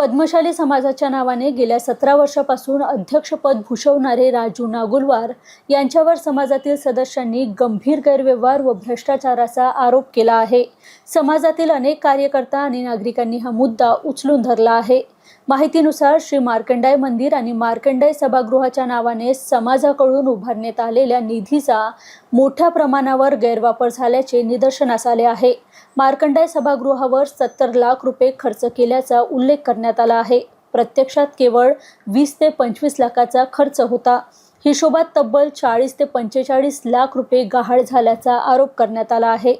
पद्मशाली समाजाच्या नावाने गेल्या सतरा वर्षापासून अध्यक्षपद भूषवणारे राजू नागुलवार यांच्यावर समाजातील सदस्यांनी गंभीर गैरव्यवहार व भ्रष्टाचाराचा आरोप केला आहे. समाजातील अनेक कार्यकर्ता आणि नागरिकांनी हा मुद्दा उचलून धरला आहे. माहितीनुसार श्री मार्कंडाय मंदिर आणि मार्कंडाय सभागृहाच्या नावाने समाजाकडून उभारण्यात आलेल्या निधीचा मोठ्या प्रमाणावर गैरवापर झाल्याचे निदर्शनास आले आहे. मार्कंडाय सभागृहावर सत्तर लाख रुपये खर्च केल्याचा उल्लेख करण्यात आला आहे. प्रत्यक्षात केवळ वीस ते पंचवीस लाखाचा खर्च होता. हिशोबात तब्बल चाळीस ते पंचेचाळीस लाख रुपये गहाळ झाल्याचा आरोप करण्यात आला आहे.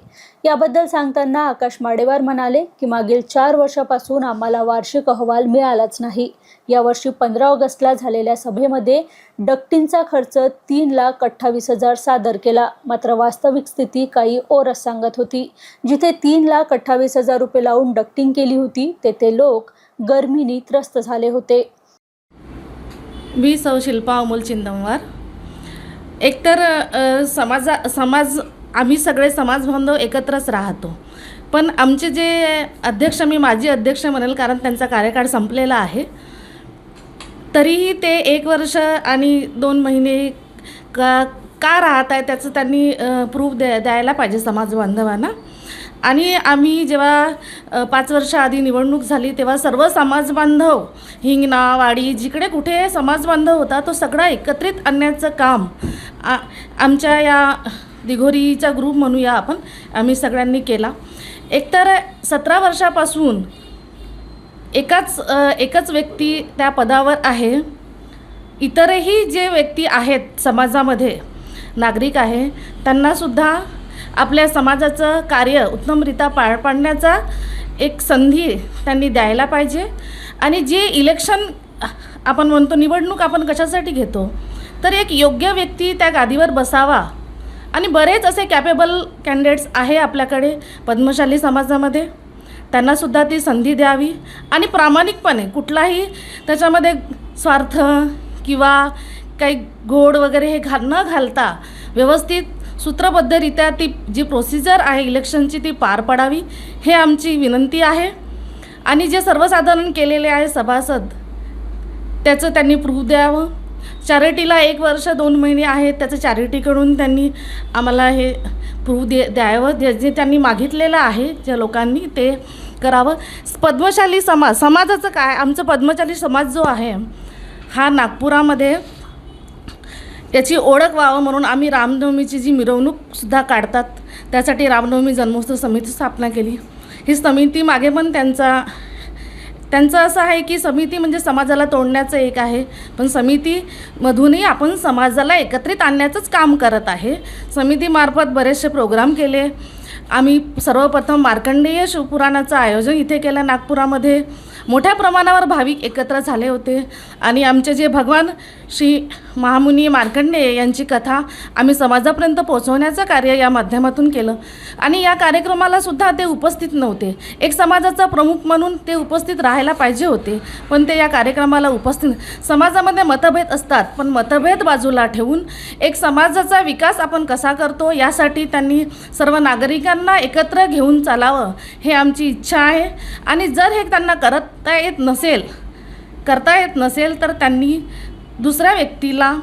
याबद्दल सांगताना आकाश माडेवार म्हणाले की मागील चार वर्षापासून आम्हाला वार्षिक अहवाल मिळालाच नाही. यावर्षी पंधरा ऑगस्टला झालेल्या सभेमध्ये डक्टींचा खर्च तीन लाख अठ्ठावीस हजार सादर केला. मात्र वास्तविक स्थिती काही ओरस सांगत होती. जिथे तीन लाख अठ्ठावीस हजार रुपये लावून डक्टिंग केली होती तेथे लोक गर्मीनी त्रस्त झाले होते. मी सौ शिल्पा अमोल चिंदमवार. एकतर समाजा समाज आम्ही सगळे समाज बांधव एकत्रच राहतो. पण आमचे जे अध्यक्ष मी माजी अध्यक्ष म्हणेल कारण त्यांचा कार्यकाळ संपलेला आहे. तरीही ते एक वर्ष आणि दोन महिने का का राहत आहे त्याचं त्यांनी प्रूफ द्या द्यायला पाहिजे समाज बांधवांना. आणि आम्ही जेव्हा पाच वर्षाआधी निवडणूक झाली तेव्हा सर्व समाजबांधव हिंगणा वाडी जिकडे कुठे समाजबांधव होता तो सगळा एकत्रित आणण्याचं काम आ आमच्या या दिघोरीचा ग्रुप म्हणूया आपण आम्ही सगळ्यांनी केला. एकतर सतरा वर्षापासून एकाच एकच व्यक्ती त्या पदावर आहे. इतरही जे व्यक्ती आहेत समाजामध्ये नागरिक आहे त्यांनासुद्धा आपल्या समाजाचं कार्य उत्तमरित्या पार पाडण्याचा एक संधी त्यांनी द्यायला पाहिजे. आणि जे इलेक्शन आपण म्हणतो निवडणूक आपण कशासाठी घेतो तर एक योग्य व्यक्ती त्या गादीवर बसावा. आणि बरेच असे कॅपेबल कॅन्डिडेट्स आहे आपल्याकडे पद्मशाली समाजामध्ये. त्यांनासुद्धा ती संधी द्यावी. आणि प्रामाणिकपणे कुठलाही त्याच्यामध्ये स्वार्थ किंवा काही घोड वगैरे हे घाल न घालता व्यवस्थित सूत्रबद्धरित्या ती जी प्रोसिजर आहे इलेक्शनची ती पार पडावी हे आमची विनंती आहे. आणि जे सर्वसाधारण केलेले आहे सभासद त्याचं त्यांनी प्रूफ द्यावं. चॅरिटीला एक वर्ष दोन महिने आहेत त्याचं चॅरिटीकडून त्यांनी आम्हाला हे प्रूफ दे द्यावं. जे जे त्यांनी मागितलेलं आहे ज्या लोकांनी ते करावं. पद्मशाली समाज समाजाचं काय आमचं पद्मशाली समाज जो आहे हा नागपुरामध्ये याची ओळख व्हावं म्हणून आम्ही रामनवमीची जी मिरवणूकसुद्धा काढतात त्यासाठी रामनवमी जन्मोत्सव समिती स्थापना केली. ही समिती मागे पण त्यांचा त्यांचं असं आहे की समिती म्हणजे समाजाला तोडण्याचं एक आहे पण समितीमधूनही आपण समाजाला एकत्रित आणण्याचंच काम करत आहे. समितीमार्फत बरेचसे प्रोग्राम केले. आम्ही सर्वप्रथम मार्कंडेय शिवपुराणाचं आयोजन इथे केलं नागपुरामध्ये. मोठ्या प्रमाणावर भाविक एकत्र झाले होते. आणि आमचे जे भगवान श्री महामुनी मार्कंडे यांची कथा आम्ही समाजापर्यंत पोहोचवण्याचं कार्य या माध्यमातून केलं. आणि या कार्यक्रमाला सुद्धा ते उपस्थित नव्हते. एक समाजाचा प्रमुख म्हणून ते उपस्थित राहायला पाहिजे होते. पण ते या कार्यक्रमाला उपस्थित समाजामध्ये मतभेद असतात पण मतभेद बाजूला ठेवून एक समाजाचा विकास आपण कसा करतो यासाठी त्यांनी सर्व नागरिकांना एकत्र घेऊन चालावं हे आमची इच्छा आहे. आणि जर हे त्यांना करत येत नसेल करता येत नसेल तर त्यांनी दुसऱ्या व्यक्तीला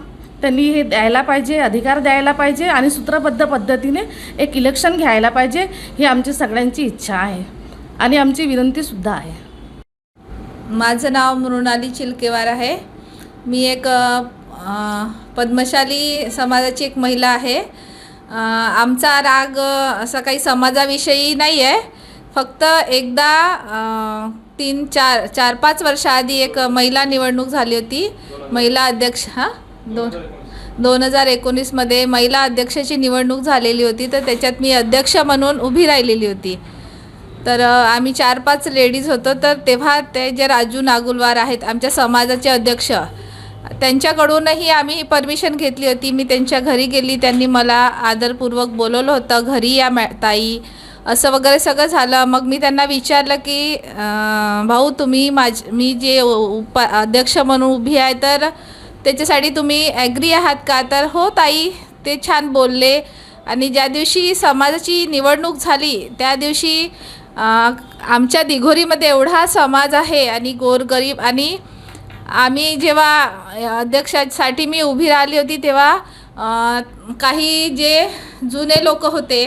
त्यांनी हे द्यायला पाहिजे अधिकार द्यायला पाहिजे आणि सूत्रबद्ध पद्धतीने एक इलेक्शन घ्यायला पाहिजे ही आमची सगळ्यांची इच्छा आहे आणि आमची विनंतीसुद्धा आहे. माझं नाव मृणाली चिलकेवार आहे. मी एक पद्मशाली समाजाची एक महिला आहे. आमचा राग असा काही समाजाविषयी नाही आहे फक्त एकदा तीन चार चार पाच वर्षाआधी एक महिला निवडणूक झाली होती. महिला अध्यक्ष हां? दोन दोन हजार एकोणीसमध्ये महिला अध्यक्षाची निवडणूक झालेली होती. तर त्याच्यात मी अध्यक्ष म्हणून उभी राहिलेली होती. तर आम्ही चार पाच लेडीज होतो. तर तेव्हा ते जे राजू नागुलवार आहेत आमच्या समाजाचे अध्यक्ष त्यांच्याकडूनही आम्ही परमिशन घेतली होती. मी त्यांच्या घरी गेली. त्यांनी मला आदरपूर्वक बोलवलं होतं. घरी या मॅ ताई असं वगैरे सगळं झालं. मग मी त्यांना विचारलं की भाऊ तुम्ही माझ मी जे उप अध्यक्ष म्हणून उभी आहे तर त्याच्यासाठी तुम्ही ॲग्री आहात का? तर हो ताई ते छान बोलले. आणि ज्या दिवशी समाजाची निवडणूक झाली त्या दिवशी आमच्या दिघोरीमध्ये एवढा समाज आहे आणि गोरगरीब आणि आम्ही जेव्हा अध्यक्षासाठी मी उभी राहिली होती तेव्हा काही जे जुने लोक होते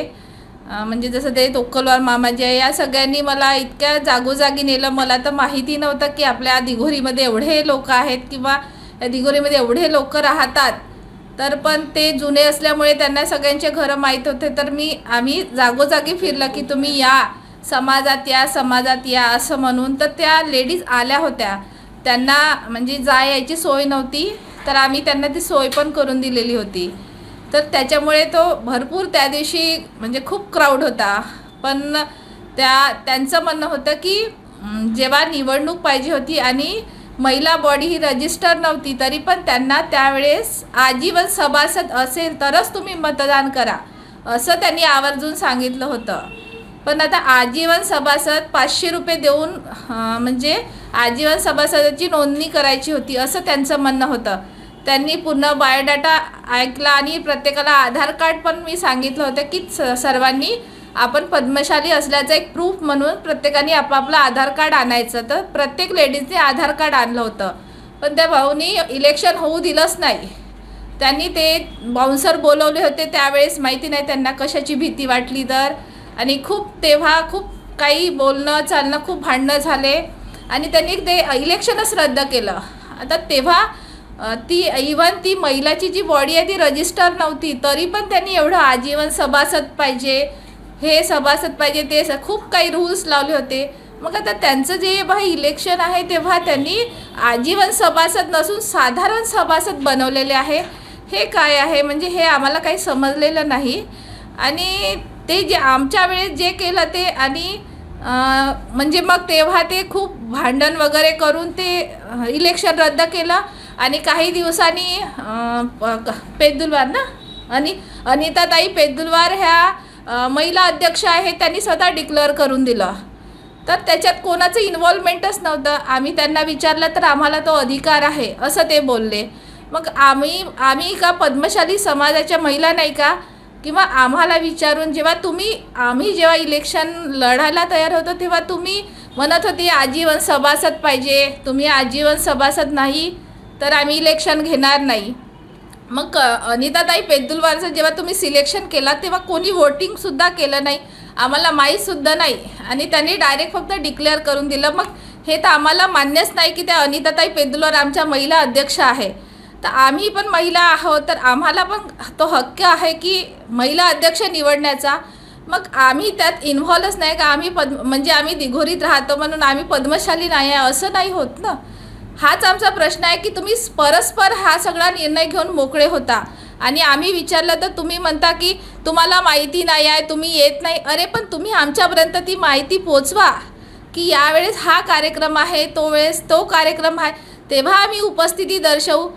म्हणजे जसं ते तोक्कलवार मामाजी आहे या सगळ्यांनी मला इतक्या जागोजागी नेलं. मला तर माहिती नव्हतं की आपल्या दिघोरीमध्ये एवढे लोक आहेत किंवा या दिघोरीमध्ये एवढे लोक राहतात. तर पण ते जुने असल्यामुळे त्यांना सगळ्यांचे घरं माहीत होते. तर मी आम्ही जागोजागी फिरलं की तुम्ही या समाजात या समाजात या असं म्हणून. तर त्या लेडीज आल्या होत्या. त्यांना म्हणजे जा यायची सोय नव्हती. तर आम्ही त्यांना ती सोय पण करून दिलेली होती. तर त्याच्यामुळे तो भरपूर त्या दिवशी म्हणजे खूप क्राऊड होता. पण त्या त्यांचं म्हणणं होतं की जेव्हा निवडणूक पाहिजे होती आणि महिला बॉडी ही रजिस्टर नव्हती तरी पण त्यांना त्यावेळेस आजीवन सभासद असेल तरच तुम्ही मतदान करा असं त्यांनी आवर्जून सांगितलं होतं. पण आता आजीवन सभासद पाचशे रुपये देऊन म्हणजे आजीवन सभासदाची नोंदणी करायची होती असं त्यांचं म्हणणं होतं. त्यांनी पूर्ण बायोडाटा ऐकला आणि प्रत्येकाला आधार कार्ड पण मी सांगितलं होतं की स सर्वांनी आपण पद्मशाली असल्याचं एक प्रूफ म्हणून प्रत्येकाने आपापलं आधार कार्ड आणायचं. तर प्रत्येक लेडीजने आधार कार्ड आणलं होतं. पण त्या भाऊनी इलेक्शन होऊ दिलंच नाही. त्यांनी ते बाउन्सर बोलवले होते त्यावेळेस माहिती नाही त्यांना कशाची भीती वाटली तर. आणि खूप तेव्हा खूप काही बोलणं चालणं खूप भांडणं झाले. आणि त्यांनी ते इलेक्शनच रद्द केलं. आता तेव्हा ती इवन ती महिलाची जी बॉडी आहे ती रजिस्टर नव्हती तरी पण त्यांनी एवढं आजीवन सभासद पाहिजे हे सभासद पाहिजे ते खूप काही रूल्स लावले होते. मग आता त्यांचं जे बा इलेक्शन आहे तेव्हा त्यांनी आजीवन सभासद नसून साधारण सभासद बनवलेले आहे. हे काय आहे? म्हणजे हे आम्हाला काही समजलेलं नाही. आणि ते जे आमच्या वेळेस जे केलं ते आणि म्हणजे मग तेव्हा ते खूप भांडण वगैरे करून ते इलेक्शन रद्द केलं. आणि काही दिवसांनी पेदुलवार ना? आणि अनिताताई पेदुलवार ह्या महिला अध्यक्ष आहेत त्यांनी स्वतः डिक्लेअर करून दिलं. तर त्याच्यात कोणाचं इन्व्हॉल्वमेंटच नव्हतं. आम्ही त्यांना विचारलं तर आम्हाला तो अधिकार आहे असं ते बोलले. मग आम्ही आम्ही का पद्मशाली समाजाच्या महिला नाही का? किंवा आम्हाला विचारून जेव्हा तुम्ही आम्ही जेव्हा इलेक्शन लढायला तयार होतो तेव्हा तुम्ही म्हणत होती आजीवन सभासद पाहिजे. तुम्ही आजीवन सभासद नाही. तर आम्ही इलेक्शन घेणार नाही. मग अनिताताई पेंदुलवारचं जेव्हा तुम्ही सिलेक्शन केला तेव्हा कोणी वोटिंगसुद्धा केलं नाही. आम्हाला माहीतसुद्धा नाही. आणि त्यांनी डायरेक्ट फक्त डिक्लेअर करून दिलं. मग हे तर आम्हाला मान्यच नाही की त्या अनिताताई पेंदुलवार आमच्या महिला अध्यक्ष आहे. तर आम्ही पण महिला आहोत तर आम्हाला पण तो हक्क आहे की महिला अध्यक्ष निवडण्याचा. मग आम्ही त्यात इन्व्हॉल्वच नाही का? आम्ही पद्म म्हणजे आम्ही दिघोरीत राहतो म्हणून आम्ही पद्मशाली नाही आहे असं नाही होत ना? हाच आमचा प्रश्न आहे की तुम्ही परस्पर हा सगळा निर्णय घेऊन मोकळे होता. आणि आम्ही विचारलं तर तुम्ही म्हणता की तुम्हाला माहिती नाही आहे तुम्ही येत नाही. अरे पण तुम्ही आमच्यापर्यंत ती माहिती पोचवा. की यावेळेस हा कार्यक्रम आहे तो वेळेस तो कार्यक्रम आहे. तेव्हा आम्ही उपस्थिती दर्शवू.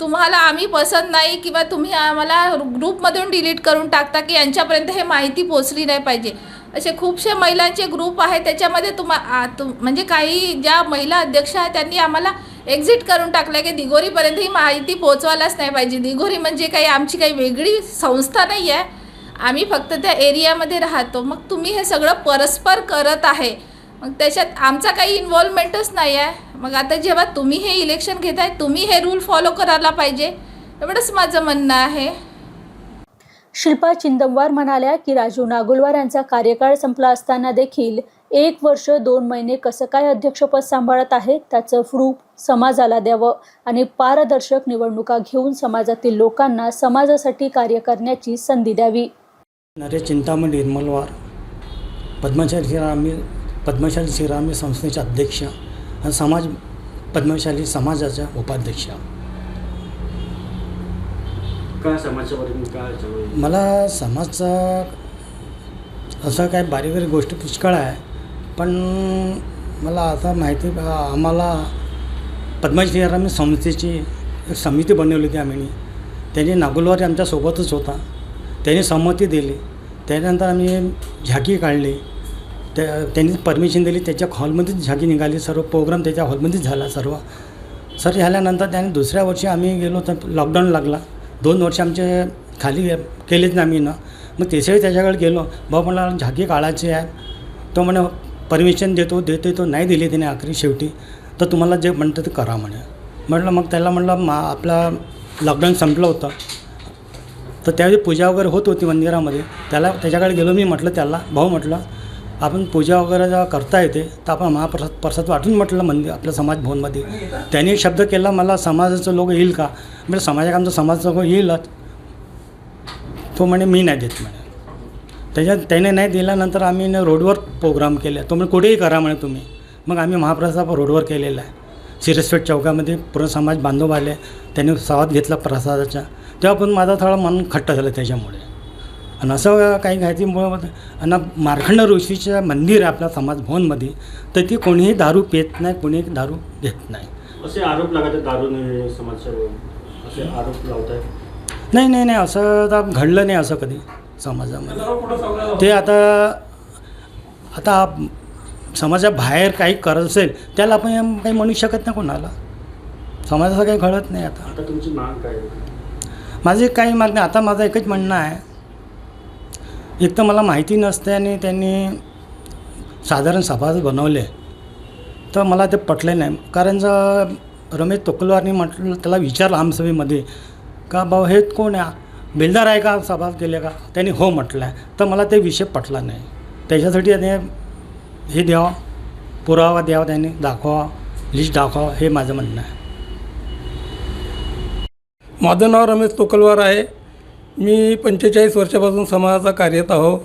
तुम्हाला आम्ही पसंत नाही किंवा तुम्ही आम्हाला ग्रुपमधून डिलीट करून टाकता की यांच्यापर्यंत हे माहिती पोचली नाही पाहिजे. असे खूपशे महिलांचे ग्रुप आहे त्याच्यामध्ये तुम्हा तुम म्हणजे काही ज्या महिला अध्यक्ष आहेत त्यांनी आम्हाला एक्झिट करून टाकलं की दिघोरीपर्यंत ही माहिती पोचवायलाच नाही पाहिजे. दिघोरी म्हणजे काही आमची काही वेगळी संस्था नाही आहे आम्ही फक्त त्या एरियामध्ये राहतो. मग तुम्ही हे सगळं परस्पर करत आहे. मग त्याच्यात आमचा काही इन्व्हॉल्वमेंटच नाही आहे मग आता जेव्हा तुम्ही हे इलेक्शन घेत आहे तुम्ही हे रूल फॉलो करायला पाहिजे. एवढंच माझं म्हणणं आहे. शिल्पा चिंदमवार म्हणाल्या की राजू नागुलवार यांचा कार्यकाळ संपला असताना देखील एक वर्ष दोन महिने कसं काय अध्यक्षपद सांभाळत आहेत त्याचं प्रूफ समाजाला द्यावं आणि पारदर्शक निवडणुका घेऊन समाजातील लोकांना समाजासाठी कार्य करण्याची संधी द्यावी. नरेश चिंतामणी निर्मलवार पद्मशाली श्रीरामी पद्मशाली श्रीरामी संस्थेचे अध्यक्ष आणि समाज पद्मशाली समाजाच्या उपाध्यक्ष. मला समाजचा असं काय बारीक बारीक गोष्टी पुष्कळ आहे. पण मला आता माहिती आम्हाला पद्मश्री श्रीरामी संस्थेची एक समिती बनवली होती आम्ही. त्यांनी नागुलवारी आमच्यासोबतच होता. त्यांनी संमती दिली. त्यानंतर आम्ही झाकी काढली. त्या त्यांनी परमिशन दिली. त्याच्या हॉलमध्येच झाकी निघाली. सर्व प्रोग्राम त्याच्या हॉलमध्येच झाला सर्व. सर झाल्यानंतर त्याने दुसऱ्या वर्षी आम्ही गेलो तर लॉकडाऊन लागला. दोन वर्ष आमचे खाली केलेच नाही आम्ही ना. मग तिसरे त्याच्याकडे गेलो. भाऊ मला झाकी काढायची आहे. तो म्हणे परमिशन देतो देतो तो नाही दिली त्याने आखरी शेवटी तर तुम्हाला जे म्हणतं ते करा म्हणे. म्हटलं मग त्याला म्हटलं मा आपला लॉकडाऊन संपलं होतं. तर त्यावेळी पूजा वगैरे होत होती मंदिरामध्ये. त्याला त्याच्याकडे गेलो मी म्हटलं त्याला भाऊ म्हटलं आपण पूजा वगैरे जेव्हा करता येते तर आपण महाप्रसाद प्रसाद वाटून म्हटलं मंदिर आपल्या समाज भवनमध्ये. त्यांनी एक शब्द केला मला समाजाचं लोक येईल का? म्हणजे समाजात आमचा समाजाचं लोक येईलच. तो म्हणे मी नाही देत म्हणे. त्याच्यात त्याने नाही दिल्यानंतर आम्ही ना रोडवर प्रोग्राम केले. तो म्हणे कुठेही करा म्हणे तुम्ही. मग आम्ही महाप्रसाद रोडवर केलेला आहे. सिरसपेठ चौकामध्ये पूर्ण समाज बांधव आले. त्यांनी स्वाद घेतला प्रसादाचा. तेव्हा पण माझा थोडा मन खट्ट झालं त्याच्यामुळे. आणि असं काही घायतीमुळं आणि मार्खंड ऋषीचं मंदिर आहे आपल्या समाजभवनमध्ये तर ती कोणीही दारू पित नाही कोणी दारू घेत नाही. असे आरोप लागत दारूने समाजसेवा असे आरोप लावत नाही नाही नाही असं घडलं नाही असं कधी. समाजामध्ये. ते आता आता समाजाबाहेर काही करत असेल त्याला आपण काही म्हणू शकत नाही कोणाला. समाजाचं काही घडत नाही आता. आता तुमची माग काय? माझे काही मागणी आता माझं एकच म्हणणं आहे. एक तर मला माहिती नसते आणि त्यांनी साधारण सभा बनवले. तर मला ते पटले नाही. कारण जर रमेश तोकलवारनी म्हटलं त्याला विचारलं आमसभेमध्ये का भाऊ हे कोण आहे? बिल्डर आहे का? सभा केले का? त्यांनी हो म्हटलं आहे. तर मला ते विषय पटला नाही. त्याच्यासाठी त्याने हे द्यावा पुरावा द्यावा त्यांनी दाखवा लिस्ट दाखवा हे माझं म्हणणं आहे. माझं नाव रमेश तोकलवार आहे. मी पंचेचाळीस वर्षापासून समाजाचा कार्यरत आहो.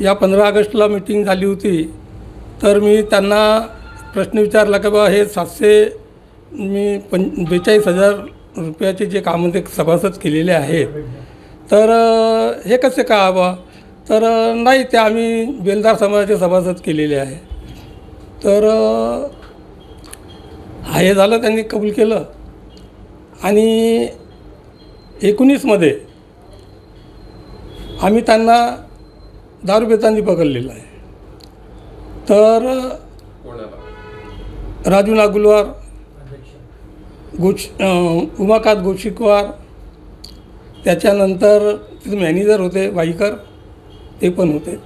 या पंधरा ऑगस्टला मिटिंग झाली होती. तर मी त्यांना प्रश्न विचारला की बा हे सातशे मी पं बेचाळीस हजार रुपयाचे जे कामं ते सभासद केलेले आहेत. तर हे कसे का बा तर नाही ते आम्ही बेलदार समाजाचे सभासद केलेले आहे. तर हा हे झालं त्यांनी कबूल केलं. आणि एकोणीसमध्ये आम्ही त्यांना दारू पितांनी पकडलेलं आहे. तर राजू नागुलवार गोच उमाकांत गोशिकवार त्याच्यानंतर तिथे मॅनेजर होते वाईकर ते पण होते.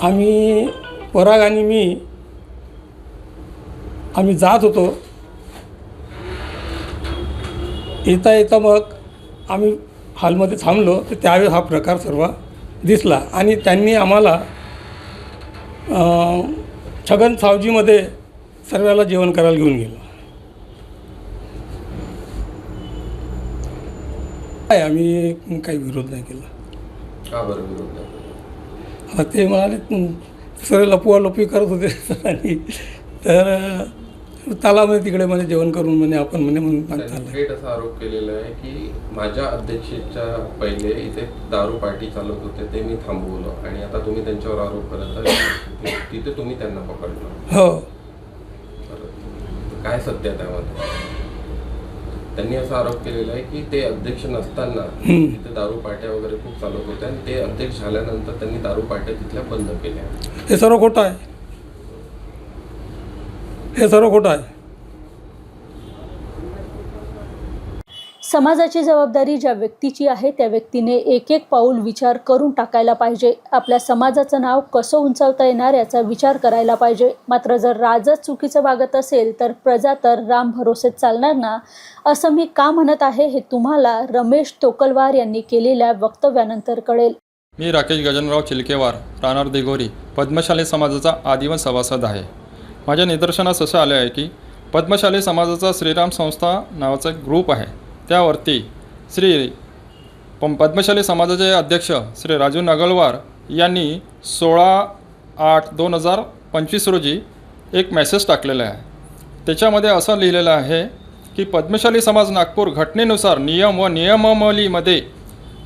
आम्ही पराग आणि मी आम्ही जात होतो. येता येता मग आम्ही हॉलमध्ये थांबलो तर त्यावेळेस हा प्रकार सर्व दिसला. आणि त्यांनी आम्हाला छगन सावजीमध्ये सर्वाला जेवण करायला घेऊन गेलो. काय आम्ही काही विरोध नाही केला. का बरं विरोध नाही? आता ते म्हणाले "हं, सर लपवा लपवी करत होते. सरांनी तर तालामध्ये तिकडे म्हणे जेवण करून म्हणे आपण म्हणे म्हणून थेट असा आरोप केलेला आहे की माझ्या अध्यक्षेच्या पहिले इथे दारू पार्टी चालत होते ते मी थांबवलं. आणि आता तुम्ही त्यांच्यावर आरोप करत तिथे तुम्ही त्यांना पकडलं. हो. काय सत्य त्यामध्ये त्यांनी असा आरोप केलेला आहे की ते अध्यक्ष नसताना. तिथे दारू पार्ट्या वगैरे खूप चालत होत्या आणि ते अध्यक्ष झाल्यानंतर त्यांनी दारू पार्ट्या तिथल्या बंद केल्या. हे सर्व खोटं आहे. हे सर्व खोटं आहे. समाजाची जबाबदारी ज्या व्यक्तीची आहे त्या व्यक्तीने एक एक पाऊल विचार करून टाकायला पाहिजे. आपल्या समाजाचं नाव कसं उंचावता येणार याचा विचार करायला पाहिजे. मात्र जर राजच चुकीचं वागत असेल तर प्रजा तर राम भरोसेत चालणार ना? असं मी का म्हणत आहे हे तुम्हाला रमेश तोकलवार यांनी केलेल्या वक्तव्यानंतर कळेल. मी राकेश गजनराव चिलकेवार राहणार दिघोरी पद्मशाली समाजाचा आदिवन सभासद आहे. माझ्या निदर्शनास असं आलं आहे की पद्मशाली समाजाचा श्रीराम संस्था नावाचा एक ग्रुप आहे. त्यावरती श्री पं पद्मशाली समाजाचे अध्यक्ष श्री राजू नगलवार यांनी सोळा आठ दोन हजार पंचवीस रोजी एक मेसेज टाकलेला आहे. त्याच्यामध्ये असं लिहिलेलं आहे की पद्मशाली समाज नागपूर घटनेनुसार नियम व नियमावलीमध्ये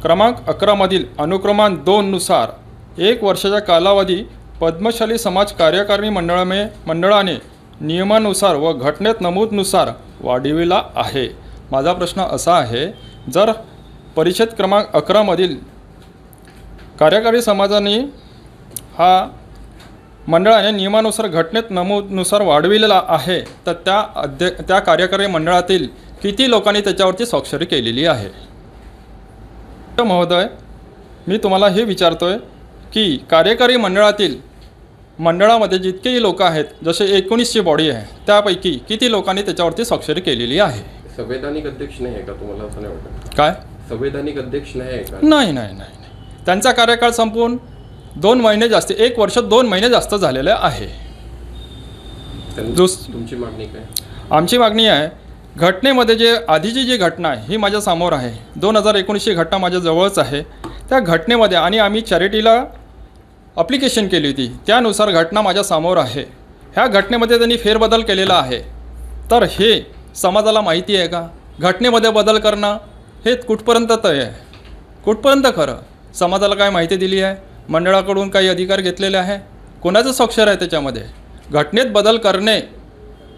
क्रमांक अकरामधील अनुक्रमांक दोननुसार एक वर्षाच्या कालावधी पद्मशाली समाज कार्यकारिणी मंडळामे मंडळाने नियमानुसार व घटनेत नमूदनुसार वाढविला आहे. माझा प्रश्न असा आहे जर परिषद क्रमांक अकरामधील कार्यकारी समाजाने हा मंडळाने नियमानुसार घटनेत नमूदनुसार वाढविलेला आहे तर त्या अध्य त्या कार्यकारी मंडळातील किती लोकांनी त्याच्यावरती स्वाक्षरी केलेली आहे? महोदय मी तुम्हाला हे विचारतो आहे की कार्यकारी मंडळातील मंडळामध्ये जितकेही लोक आहेत जसे एकोणीसची बॉडी आहे त्यापैकी किती लोकांनी त्याच्यावरती स्वाक्षरी केलेली आहे? संवैधानिक अध्यक्ष नाही आहे का तुम्हाला असं नाही वाटत? काय? संवैधानिक अध्यक्ष नाही आहे का? नाही नाही नाही नाही. त्यांचा कार्यकाळ संपवून दोन महिने जास्त एक वर्ष दोन महिने जास्त झालेले आहे. दुस- तुमची मागणी काय? आमची मागणी आहे घटनेमध्ये जे आधीची जी घटना आहे ही माझ्यासमोर आहे. दोन हजार एकोणीसची घटना माझ्या जवळच आहे. त्या घटनेमध्ये आणि आम्ही चॅरिटीला अप्लिकेशन केली होती त्यानुसार घटना माझ्यासमोर आहे. ह्या घटनेमध्ये त्यांनी फेरबदल केलेला आहे. तर हे समाजाला माहिती आहे का? घटनेमध्ये बदल करणं हे कुठपर्यंत तय आहे. कुठपर्यंत खरं? समाजाला काय माहिती दिली आहे? मंडळाकडून काही अधिकार घेतलेले आहे? कोणाचं स्वाक्षर आहे त्याच्यामध्ये? घटनेत बदल करणे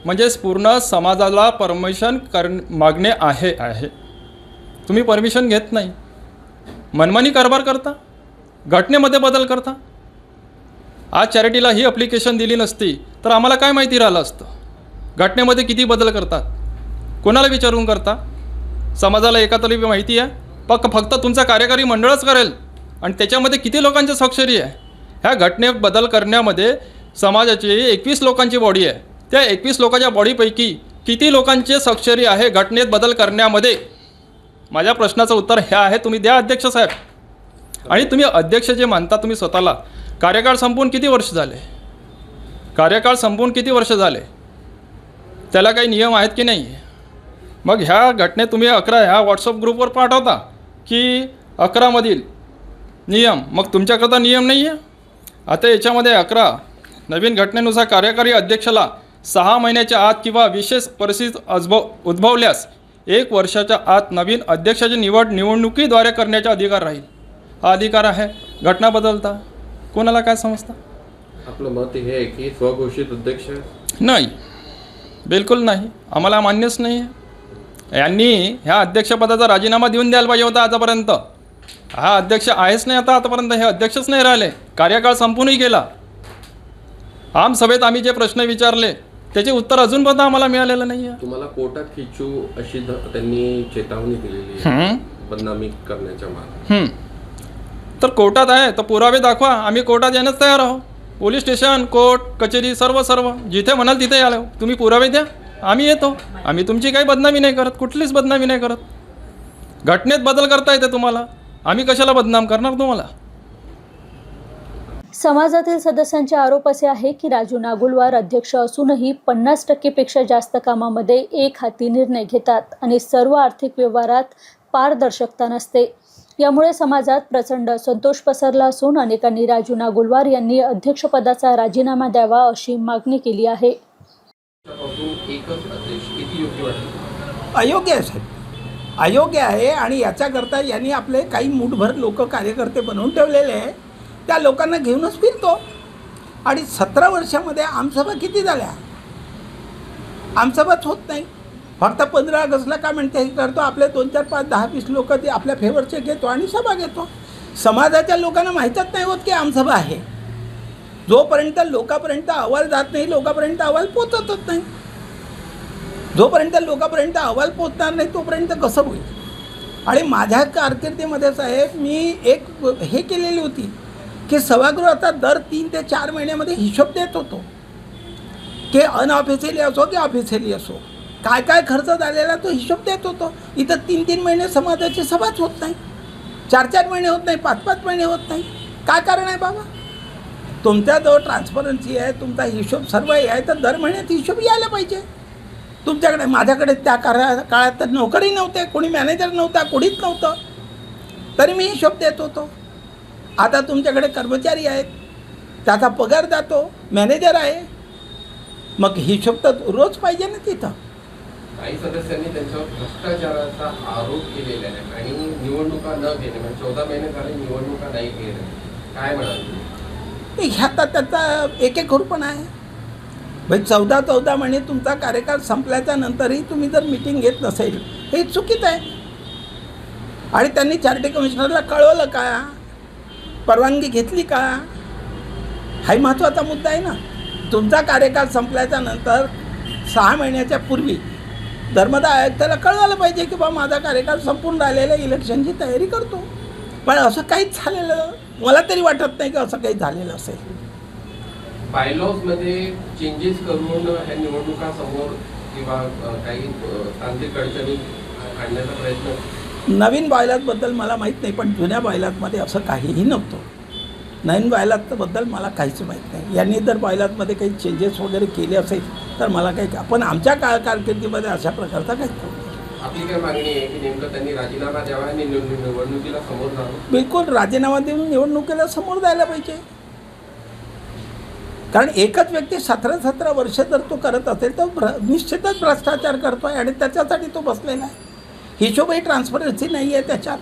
म्हणजेच पूर्ण समाजाला परमिशन कर मागणे आहे आहे. तुम्ही परमिशन घेत नाही. मनमानी कारभार करता? घटनेमध्ये बदल करता? आज चॅरिटीला ही अप्लिकेशन दिली नसती तर आम्हाला काय माहिती राहिलं असतं? घटनेमध्ये किती बदल करतात? कोणाला विचारून करता? समाजाला एका तरी माहिती आहे? पक्क फक्त तुमचा कार्यकारी मंडळच करेल. आणि त्याच्यामध्ये किती लोकांची स्वाक्षरी आहे? ह्या घटनेत बदल करण्यामध्ये समाजाची एकवीस लोकांची बॉडी आहे. त्या एकवीस लोकांच्या बॉडीपैकी किती लोकांचे स्वाक्षरी आहे घटनेत बदल करण्यामध्ये? माझ्या प्रश्नाचं उत्तर हे आहे. तुम्ही द्या अध्यक्ष साहेब. आणि तुम्ही अध्यक्ष जे मानता तुम्ही स्वतःला. कार्यकाळ संपवून किती वर्ष झाले? कार्यकाळ संपवून किती वर्ष झाले? त्याला काही नियम आहेत की नाही? मग ह्या घटनेत तुम्ही अकरा ह्या व्हॉट्सअप ग्रुपवर पाठवता की अकरामधील नियम मग तुमच्याकरता नियम नाही आहे आता याच्यामध्ये अकरा नवीन घटनेनुसार कार्यकारी अध्यक्षाला सहा महिन्याच्या आत किंवा विशेष परिस्थिती अजभव उद्भवल्यास एक वर्षाच्या आत नवीन अध्यक्षाची निवड निवडणुकीद्वारे करण्याचा अधिकार राहील. हा अधिकार आहे. घटना बदलता. कोणाला काय समजतं? आपलं मत हे आहे की स्वघोषित अध्यक्ष? नाही. बिलकुल नाही. आम्हाला मान्यच नाही आहे यांनी ह्या अध्यक्षपदाचा राजीनामा देऊन द्यायला पाहिजे होता आतापर्यंत हा अध्यक्ष आहेच नाही आता आतापर्यंत हे अध्यक्षच नाही राहिले. कार्यकाळ संपूनही गेला. आमसभेत आम्ही जे प्रश्न विचारले त्याचे उत्तर अजूनपर्यंत आम्हाला मिळालेलं नाही आहे तुम्हाला कोर्टात खिचू अशी त्यांनी चेतावणी दिलेली आहे. बदनामी करण्याच्या मागे. तर कोर्टात आहे तर पुरावे दाखवा. आम्ही कोर्टात येण्यास तयार आहोत. पोलीस स्टेशन कोर्ट कचेरी सर्व सर्व. जिथे म्हणाल तिथे याल तुम्ही पुरावे द्या. आम्ही येतो. आम्ही तुमची काही बदनामी नाही करत कुठलीच बदनामी नाही करत. घटनेत बदल करता येते तुम्हाला. आम्ही कशाला बदनाम करणार तुम्हाला? समाजातील सदस्यांचे आरोप असे आहे की राजू नागुलवार अध्यक्ष असूनही पन्नास टक्केपेक्षा जास्त कामामध्ये एक हाती निर्णय घेतात आणि सर्व आर्थिक व्यवहारात पारदर्शकता नसते. यामुळे समाजात प्रचंड असंतोष पसरला असून अनेकांनी राजू नागुलवार यांनी अध्यक्षपदाचा राजीनामा द्यावा अशी मागणी केली आहे. अयोग्य आहे साहेब. अयोग्य आहे आणि याच्याकरता यांनी आपले काही मूठभर लोक कार्यकर्ते बनवून ठेवलेले आहे. त्या लोकांना घेऊनच फिरतो. आणि सतरा वर्षामध्ये आमसभा किती झाल्या? आमसभाच होत नाही. फक्त पंधरा ऑगस्टला का म्हणते हे करतो. आपले दोन चार पाच दहा वीस लोक ते आपल्या फेवरचे घेतो आणि सभा घेतो. समाजाच्या लोकांना माहीतच नाही होत की आमसभा आहे. जोपर्यंत लोकांपर्यंत अहवाल जात नाही लोकांपर्यंत अहवाल पोचतच नाही. जोपर्यंत लोकांपर्यंत अहवाल पोचणार नाही तोपर्यंत कसं होईल? आणि माझ्या कारकिर्दीमध्ये साहेब मी एक हे केलेली होती की सभागृहाचा दर तीन ते चार महिन्यामध्ये हिशोब देत होतो. की अनऑफिशियली असो की ऑफिशियली असो काय काय खर्च झालेला तो हिशोब देत होतो. इथं तीन तीन महिने समाजाची सभाच होत नाही. चार चार महिने होत नाही पाच पाच महिने होत नाही. काय कारण आहे बाबा? तुमच्याजवळ ट्रान्सपरन्सी आहे तुमचा हिशोब सर्व हे आहे तर दर महिन्यात हिशोब यायला पाहिजे. तुमच्याकडे माझ्याकडे त्या काळा काळात तर नोकरी नव्हते कोणी मॅनेजर नव्हता कोणीच नव्हतं. तरी मी हिशोब देत होतो. आता तुमच्याकडे कर्मचारी आहेत त्याचा पगार जातो मॅनेजर आहे. मग हिशोब तर रोज पाहिजे ना तिथं. काही सदस्यांनी त्यांच्यावर भ्रष्टाचाराचा आरोप केलेला आहे आणि निवडणुका न घेणे म्हणजे चौदा महिने झाले निवडणुका नाही घेणे काय म्हणाल तुम्ही? ते त्याचा एक एक पण आहे. भाई चौदा चौदा महिने तुमचा कार्यकाळ संपल्याच्या नंतरही तुम्ही जर मिटिंग घेत नसेल हे चुकीचं आहे. आणि त्यांनी चार्टी कमिशनरला कळवलं का? परवानगी घेतली का? हाही महत्त्वाचा मुद्दा आहे ना. तुमचा कार्यकाळ संपल्याच्या नंतर सहा महिन्याच्या पूर्वी धर्मदा आयुक्ताला कळवायला पाहिजे की बा माझा कार्यकाळ संपून राहिलेल्या इलेक्शनची तयारी करतो. पण असं काहीच झालेलं मला तरी वाटत नाही की असं काही झालेलं असेल बायलॉजमध्ये चेंजेस करून ह्या निवडणुका समोर किंवा काही तांत्रिक अडचणी आणण्याचा प्रयत्न नवीन बायलातबद्दल मला माहीत नाही पण जुन्या बायलातमध्ये असं काहीही नव्हतं नवीन बायलातबद्दल मला काहीच माहीत नाही यांनी जर बायलातमध्ये काही चेंजेस वगैरे केले असेल तर मला काही पण आमच्या काळ कारकिर्दीमध्ये अशा प्रकारचा काही. आपली काय मागणी आहे की नेमकं त्यांनी राजीनामा द्यावा आणि निवडणुकीला समोर जावं? बिलकुल राजीनामा देऊन निवडणुकीला समोर जायला पाहिजे. कारण एकच व्यक्ती सतरा सतरा वर्ष जर तो करत असेल तर भ्र निश्चितच भ्रष्टाचार करतो आहे आणि त्याच्यासाठी तो बसलेला आहे. हिशोबही ट्रान्सपरन्सी नाही आहे त्याच्यात.